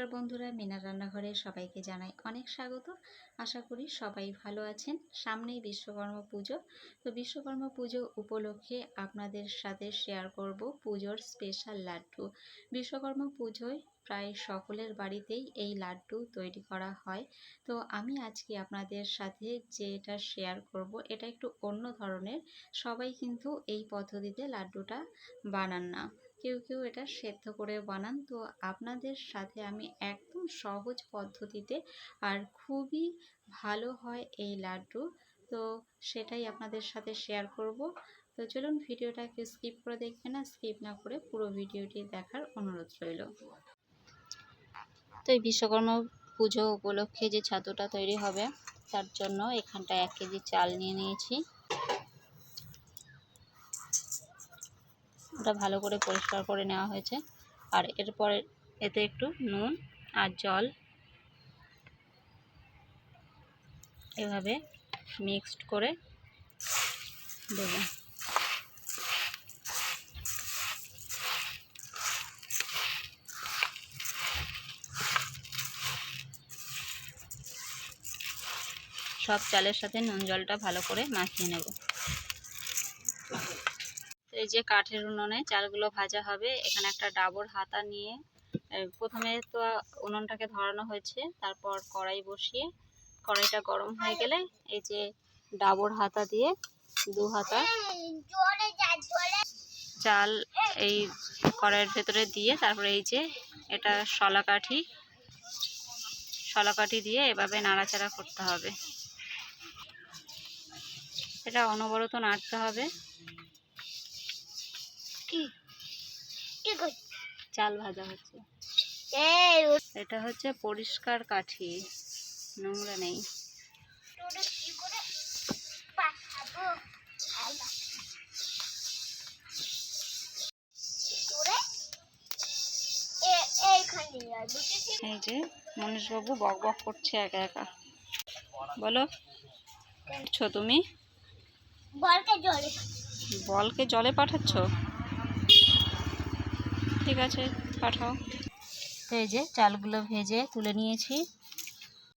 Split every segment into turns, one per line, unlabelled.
নমস্কার বন্ধুরা, মিনা রান্নাঘরে সবাইকে জানাই অনেক স্বাগত। আশা করি সবাই ভালো আছেন। সামনেই বিশ্বকর্মা পুজো। তো বিশ্বকর্মা পুজো উপলক্ষে আপনাদের সাথে শেয়ার করব পুজোর স্পেশাল লাড্ডু। বিশ্বকর্মা পুজোয় প্রায় সকলের বাড়িতেই এই লাড্ডু তৈরি করা হয়। তো আমি আজকে আপনাদের সাথে যেটা শেয়ার করব, এটা একটু অন্য ধরনের। সবাই কিন্তু এই পদ্ধতিতে লাড্ডুটা বানান না। কেউ কেউ এটা সেদ্ধ করে বানান। তো আপনাদের সাথে আমি একদম সহজ পদ্ধতিতে আর খুবই ভালো হয় এই লাড্ডু। তো সেটাই আপনাদের সাথে শেয়ার করব। তো চলুন ভিডিওটাকে স্কিপ করে দেখবেন না স্কিপ না করে পুরো ভিডিওটি দেখার অনুরোধ রইল। তো এই বিশ্বকর্মা পুজো উপলক্ষে যে ছাতুটা তৈরি হবে, তার জন্য এখানটা এক কেজি চাল নিয়ে নিয়েছি। ওটা ভালো করে পরিষ্কার করে নেওয়া হয়েছে। আর এরপরে এতে একটু নুন আর জল এভাবে মিক্সড করে দেব। সব চালের সাথে নুন জলটা ভালো করে মাখিয়ে নেব। এই যে কাঠের উনুনে চালগুলো ভাজা হবে, এখানে একটা ডাবর হাতা নিয়ে প্রথমে তো উনুনটাকে ধরানো হয়েছে, তারপর কড়াই বসিয়ে, কড়াইটা গরম হয়ে গেলে এই যে ডাবর হাতা দিয়ে দু হাতা চাল এই কড়াইয়ের ভেতরে দিয়ে, তারপরে এই যে এটা শলা কাঠি কাঠি দিয়ে এভাবে নাড়াচাড়া করতে হবে। এটা অনবরত নাড়তে হবে। কি? চাল ভাজা হচ্ছে। এটা হচ্ছে পরিষ্কার কাঠি নোংরা নেই। এই যে মনীষবাবু বক বক করছে একা একা। বলো করছ তুমি?
বলকে জলে
বলকে জলে পাঠাচ্ছ? ঠিক আছে পাঠাও। তো এই যে চালগুলো ভেজে তুলে নিয়েছি।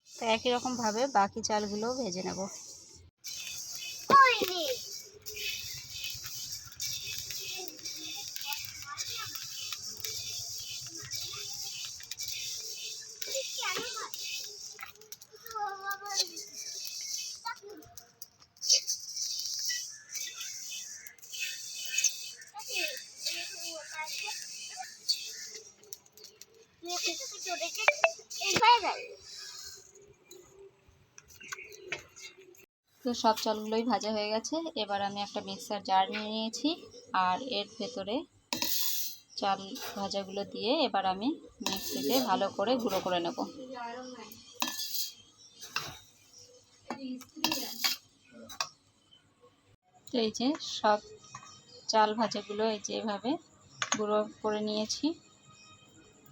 তো একই রকমভাবে বাকি চালগুলো ভেজে নেব। তো সব চালগুলোই ভাজা হয়ে গেছে। এবার আমি একটা মিক্সার জার নিয়ে নিয়েছি আর এর ভেতরে চাল ভাজাগুলো দিয়ে এবার আমি মিক্সিতে ভালো করে গুঁড়ো করে নেব। এই যে সব চাল ভাজাগুলো এই যে এভাবে গুঁড়ো করে নিয়েছি।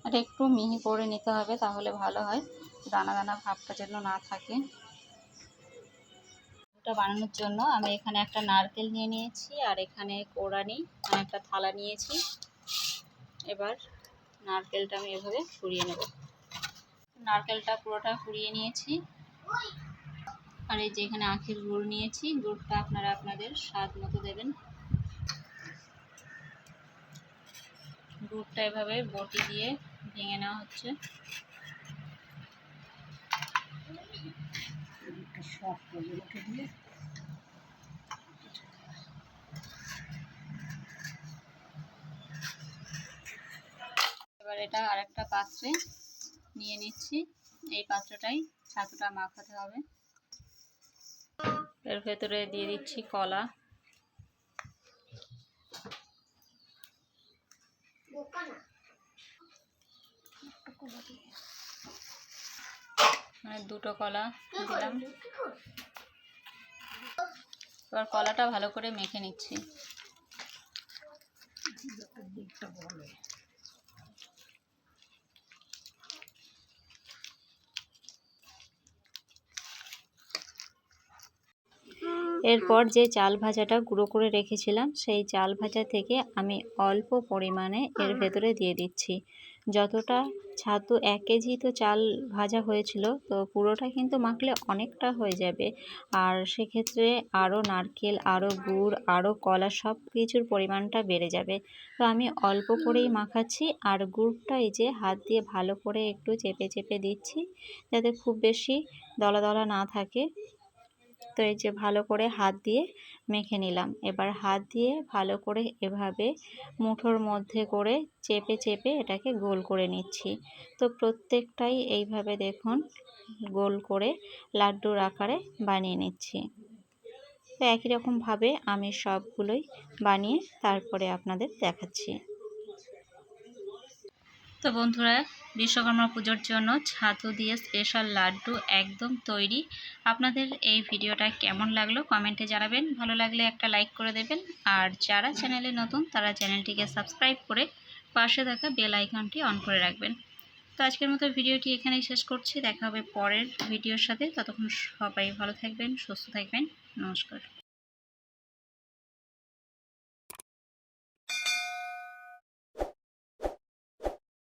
আর একটু মিহি করে নিতে হবে তাহলে ভালো হয়, দানা দানা ভাবটা যেন না থাকে। ওটা বানানোর জন্য আমি এখানে একটা নারকেল নিয়ে নিয়েছি আর এখানে কোড়ানি আমি একটা থালা নিয়েছি। এবার নারকেলটা আমি এভাবে কুড়িয়ে নেব। নারকেলটা পুরোটা কুড়িয়ে নিয়েছি। আর এই যে এখানে আখের গুড় নিয়েছি, গুড়টা আপনারা আপনাদের স্বাদ মতো দেবেন। গুড়টা এভাবে বটি দিয়ে ভেঙে নেওয়া হচ্ছে। এবার এটা আরেকটা পাত্রে নিয়ে নিচ্ছি। এই পাত্রটাই ছাতুটা মাখাতে হবে। এর ভেতরে দিয়ে দিচ্ছি কলা। মানে দুটো কলা দিলাম। এবার কলাটা ভালো করে মেখে নিচ্ছি। এরপর যে চাল ভাজাটা গুঁড়ো করে রেখেছিলাম, সেই চাল ভাজা থেকে আমি অল্প পরিমাণে এর ভেতরে দিয়ে দিচ্ছি। যতটা ছাতু এক কেজি তো চাল ভাজা হয়েছিল, তো পুরোটা কিন্তু মাখলে অনেকটা হয়ে যাবে। আর সেক্ষেত্রে আরও নারকেল আরও গুড় আরও কলা সব কিছুর পরিমাণটা বেড়ে যাবে। তো আমি অল্প করেই মাখাচ্ছি, আর গুড়টা এই যে হাত দিয়ে ভালো করে একটু চেপে চেপে দিচ্ছি, যাতে খুব বেশি দলা দলা না থাকে। তো এই যে ভালো করে হাত দিয়ে মেখে নিলাম। এবার হাত দিয়ে ভালো করে এভাবে মুঠোর মধ্যে করে চেপে চেপে এটাকে গোল করে নিচ্ছি। তো প্রত্যেকটাই এইভাবে দেখুন গোল করে লাড্ডুর আকারে বানিয়ে নিচ্ছি। তো একই রকমভাবে আমি সবগুলোই বানিয়ে তারপরে আপনাদের দেখাচ্ছি। তো বন্ধুরা, বিশ্বকর্মা পুজোর জন্য ছাতু দিয়ে স্পেশাল লাড্ডু একদম তৈরি। আপনাদের এই ভিডিওটা কেমন লাগল কমেন্টে জানাবেন। ভালো লাগলে একটা লাইক করে দেবেন। আর যারা চ্যানেলে নতুন, তারা চ্যানেলটিকে সাবস্ক্রাইব করে পাশে থাকা বেল আইকনটি অন করে রাখবেন। তো আজকের মতো ভিডিওটি এখানেই শেষ করছি। দেখা হবে পরের ভিডিওর সাথে। ততক্ষণ সবাই ভালো থাকবেন, সুস্থ থাকবেন। নমস্কার।